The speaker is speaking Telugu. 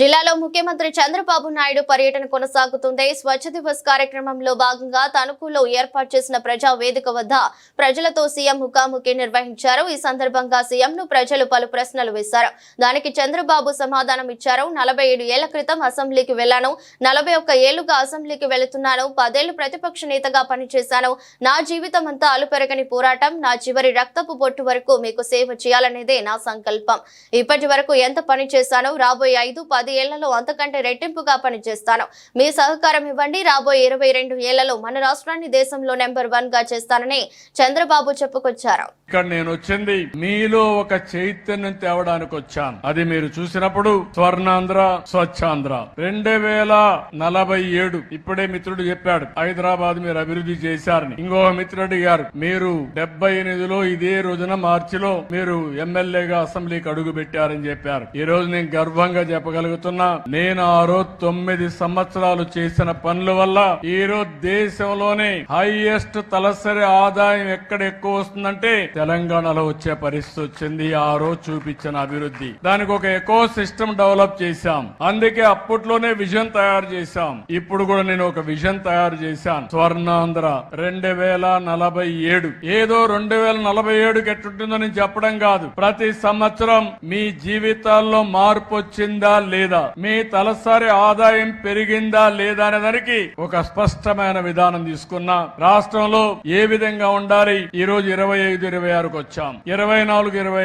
జిల్లాలో ముఖ్యమంత్రి చంద్రబాబు నాయుడు పర్యటన కొనసాగుతుంది. స్వచ్ఛ దివస్ కార్యక్రమంలో భాగంగా తణుకులో ఏర్పాటు చేసిన ప్రజా వేదిక వద్ద ప్రజలతో సీఎం ముఖాముఖి నిర్వహించారు. ఈ సందర్భంగా సీఎం ను ప్రజలు పలు ప్రశ్నలు వేశారు. దానికి చంద్రబాబు సమాధానం ఇచ్చారు. నలభై ఏడు ఏళ్ళ క్రితం అసెంబ్లీకి వెళ్ళాను నలభై ఒక్క ఏళ్ళుగా అసెంబ్లీకి వెళుతున్నాను. పదేళ్ళు ప్రతిపక్ష నేతగా పనిచేశాను. నా జీవితం అంతా అలుపెరగని పోరాటం నా చివరి రక్తపు బొట్టు వరకు మీకు సేవ చేయాలనేదే నా సంకల్పం. ఇప్పటి వరకు ఎంత పని చేశానో రాబోయే ఐదు పది ఏళ్ళలో అంతకంటే రెట్టింపుగా పనిచేస్తాను. మీ సహకారం ఇవ్వండి. రాబోయే ఇరవై రెండు ఏళ్ళలో మన రాష్ట్రాన్ని దేశంలో నెంబర్ వన్గా చేస్తానని చంద్రబాబు చెప్పుకొచ్చారు. ఇక్కడ నేను వచ్చింది మీలో ఒక చైతన్యం తేవడానికి వచ్చాను. అది మీరు చూసినప్పుడు స్వర్ణాంధ్ర స్వచ్ఛాంధ్ర. రెండు వేల నలభై ఏడు ఇప్పుడే మిత్రుడు చెప్పాడు హైదరాబాద్ మీరు అభివృద్ధి చేశారని. ఇంకో మిత్రుడు గారు మీరు డెబ్బై ఎనిమిదిలో ఇదే రోజున మార్చిలో మీరు ఎమ్మెల్యేగా అసెంబ్లీకి అడుగు పెట్టారని చెప్పారు. ఈ రోజు నేను గర్వంగా చెప్పగలుగుతున్నా నేను ఆ రోజు తొమ్మిది సంవత్సరాలు చేసిన పనుల వల్ల ఈ రోజు దేశంలోనే హైయెస్ట్ తలసరి ఆదాయం ఎక్కడ ఎక్కువ వస్తుందంటే తెలంగాణలో వచ్చే పరిస్థితి వచ్చింది ఆ రోజు చూపించిన అభివృద్ధి. దానికి ఒక ఎకో సిస్టమ్ డెవలప్ చేశాం. అందుకే అప్పట్లోనే విజన్ తయారు చేశాం. ఇప్పుడు కూడా నేను ఒక విజన్ తయారు చేశాను. స్వర్ణాంధ్ర రెండు వేల నలభై ఏడు. ఏదో రెండు వేల నలభై ఏడుకి ఎట్టుంటుందో నేను చెప్పడం కాదు. ప్రతి సంవత్సరం మీ జీవితాల్లో మార్పు వచ్చిందా లేదా? మీ తలసరి ఆదాయం పెరిగిందా లేదా అనే దానికి ఒక స్పష్టమైన విధానం తీసుకున్నా. రాష్ట్రంలో ఏ విధంగా ఉండాలి? ఈ రోజు ఇరవై ఐదు ఇరవై ఆరుకు వచ్చాం ఇరవై నాలుగు ఇరవై